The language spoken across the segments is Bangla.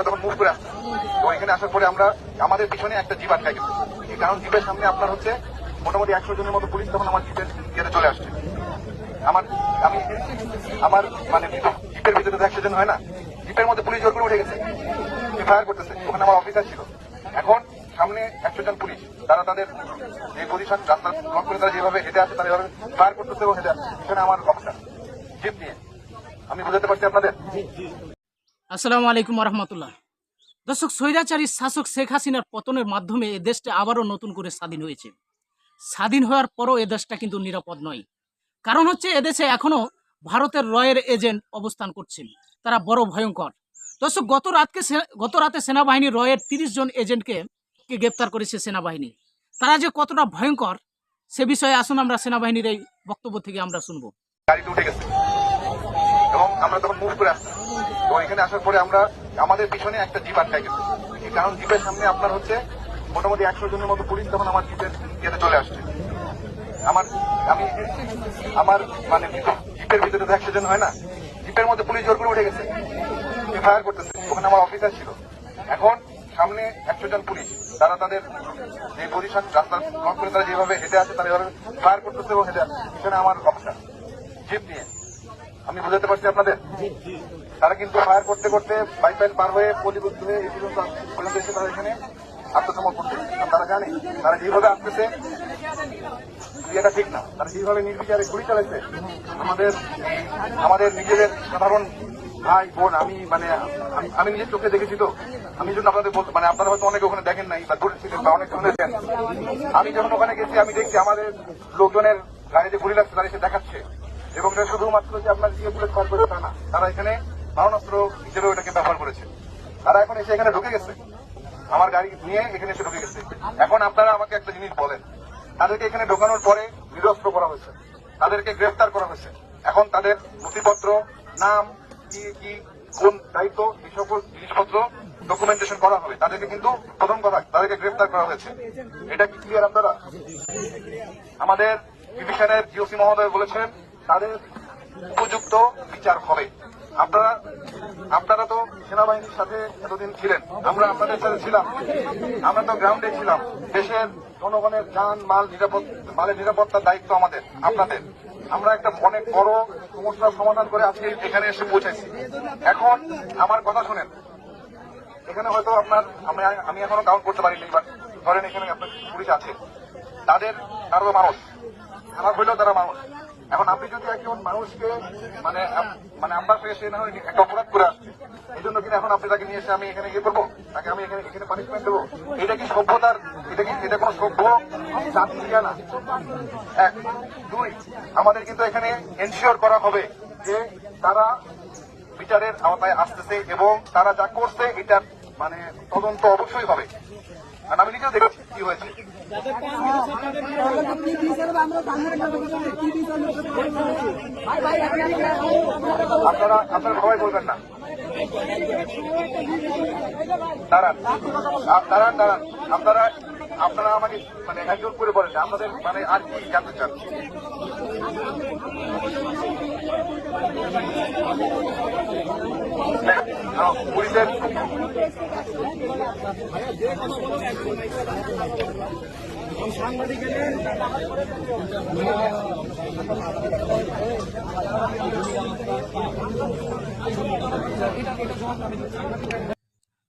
আমরা তখন মুভ করে আসছি তো এখানে আসার পরে আমরা আমাদের পিছনে একটা জিপ আটকাই গেছে। কারণ জিপের সামনে আপনার হচ্ছে মোটামুটি একশো জনের মতো পুলিশ তখন আমার জিপের গেটে চলে আসছে। আমার, আমি, আমার মানে জিপের ভিতরে তো একশো জন হয় না। জিপের মধ্যে পুলিশ জোর করে উঠে গেছে। ফায়ার করতেছে, ওখানে আমার অফিসার ছিল। এখন সামনে একশো জন পুলিশ। তারা তাদের যে পজিশন রাস্তা ব্লক করে তারা যেভাবে হেঁটে আসে তারা এভাবে ফায়ার করতেছে এবং হেঁটে আসছে। এখানে আমার অফিসার জিপ নিয়ে। আমি বুঝাতে পারছি আপনাদের? আসসালামু আলাইকুম রহমতুল্লাহ দর্শক, স্বৈরাচারী শাসক শেখ হাসিনার পতনের মাধ্যমে এ দেশটা আবারও নতুন করে স্বাধীন হয়েছে। স্বাধীন হওয়ার পরও এ দেশটা কিন্তু নিরাপদ নয়। কারণ হচ্ছে এদেশে এখনও ভারতের রয়ের এজেন্ট অবস্থান করছেন। তারা বড় ভয়ঙ্কর। দর্শক, গত রাতকে গত রাতে সেনাবাহিনী রয়ের তিরিশ জন এজেন্টকে গ্রেপ্তার করেছে সেনাবাহিনী। তারা যে কতটা ভয়ঙ্কর, সে বিষয়ে আসুন আমরা সেনাবাহিনীর এই বক্তব্য থেকে আমরা শুনব। গাড়িতে উঠে গেছে। এবং আমরা তখন মুভ করে তো এখানে আসার পরে আমরা আমাদের পিছনে একটা জিপ আটকাই গেছে। কারণ জিপের সামনে আপনার হচ্ছে মোটামুটি একশো জনের মতো পুলিশ তখন আমার জিপের গেটে চলে আসছে। আমার, আমি, আমার মানে জিপের ভিতরে তো একশো জন হয় না। জিপের মধ্যে পুলিশ জোর করে উঠে গেছে। ফায়ার করতেছে। ওখানে আমার অফিসার ছিল। এখন সামনে একশো জন পুলিশ। তারা তাদের যে পজিশন রাস্তা ব্লক করে তারা যেভাবে হেঁটে আসে, তারা এভাবে ফায়ার করতেছে এবং হেঁটে আসছে। এখানে আমার অফিসার জিপ নিয়ে। আমি বুঝাতে পারছি আপনাদের? তারা কিন্তু ফায়ার করতে করতে পাইপলাইন পার হয়ে পলিবুদ্ধ হয়ে এই পর্যন্ত পর্যন্ত এসে তারা এখানে আত্মসমর্পণ করছে তারা জানে তারা যেভাবে আসতেছে এটা ঠিক না। তারা যেভাবে নির্বিচারে গুলি চালাইছে আমাদের আমাদের নিজেদের সাধারণ ভাই বোন আমি মানে আমি- নিজের চোখে দেখেছি তো। আমি জন্য আপনাদের বলতে মানে আপনারা হয়তো অনেকে ওখানে দেখেন নাই বা দূরে ছিলেন বা অনেক দেখেন আমি যখন ওখানে গেছি আমি দেখছি আমাদের লোকজনের গাড়িতে গুলি লাগছে তারা এসে দেখাচ্ছে। এবং এটা শুধুমাত্র যে আপনার দিয়ে বুলেট ফায়ার করে তা না, তারা এখানে মারণাস্ত্র হিসেবেও এটাকে ব্যবহার করেছে। তারা এখন এসে এখানে ঢুকে গেছে। আমার গাড়ি নিয়ে এখানে এসে ঢুকে গেছে। এখন আপনারা আমাকে একটা জিনিস বলেন, তাদেরকে এখানে ঢোকানোর পরে নিরস্ত্র করা হয়েছে, তাদেরকে গ্রেফতার করা হয়েছে। এখন তাদের নথিপত্র, নাম, কি কি, কোন দায়িত্ব এই সকল জিনিসপত্র ডকুমেন্টেশন করা হবে। তাদেরকে কিন্তু প্রথম কথা, তাদেরকে গ্রেফতার করা হয়েছে। এটা কি ক্লিয়ার আপনারা? আমাদের ডিভিশনের জিওসি মহোদয় বলেছেন তাদের উপযুক্ত বিচার হবে। আপনারা আপনারা তো সেনাবাহিনীর সাথে এতদিন ছিলেন। আমরা আপনাদের সাথে ছিলাম। আমরা তো গ্রাউন্ডে ছিলাম। দেশের জনগণের যান, মাল, নিরাপদ মালের নিরাপত্তার দায়িত্ব আমাদের, আপনাদের। আমরা একটা অনেক বড় সমস্যার সমাধান করে আজকে এখানে এসে পৌঁছেছি। এখন আমার কথা শুনেন। এখানে হয়তো আপনার আমি এখনও কাউন্ট করতে পারিনি বাট ধরেন এখানে আপনার পুলিশ আছে। তাদের তারা তো মানুষ। খারাপ হইলেও তারা মানুষ। এখন আপনি যদি একজন মানুষকে মানে মানে সঙ্গে সে না হয় একটা অপরাধ করে আসছে, এই জন্য কিনা এখন আপনি তাকে নিয়ে এসে আমি এখানে ইয়ে করব? তাকে আমি এখানে এখানে পানিশমেন্ট দেবো? এটা কি সভ্যতার, এটা কি, এটা কোনো সভ্য জাতি না? এক। দুই, আমাদের কিন্তু এখানে এনশিওর করা হবে যে তারা বিচারের আওতায় আসতেছে এবং তারা যা করছে, এটার মানে তদন্ত অবশ্যই হবে। আর আমি নিজেও দেখেছি কি হয়েছে। আপনারা আপনারা সবাই বলবেন না। দাঁড়ান। দাঁড়ান দাঁড়ান। আপনারা আপনারা আমাকে মানে একজন করে বলেন আপনাদের মানে আর কি জানতে চান?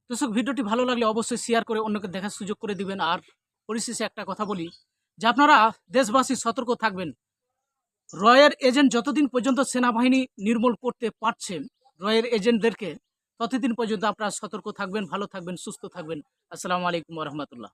দর্শক, ভিডিওটি ভালো লাগলে অবশ্যই শেয়ার করে অন্যকে দেখার সুযোগ করে দিবেন। আর পরিশেষে একটা কথা বলি, যে আপনারা দেশবাসী সতর্ক থাকবেন। রয়ের এজেন্ট যতদিন পর্যন্ত সেনাবাহিনী নির্মূল করতে পারছেন রয়ের এজেন্টদেরকে ততদিন পর্যন্ত আপনারা সতর্ক থাকবেন ভালো থাকবেন সুস্থ থাকবেন। আসসালামু আলাইকুম রহমতুল্লাহ।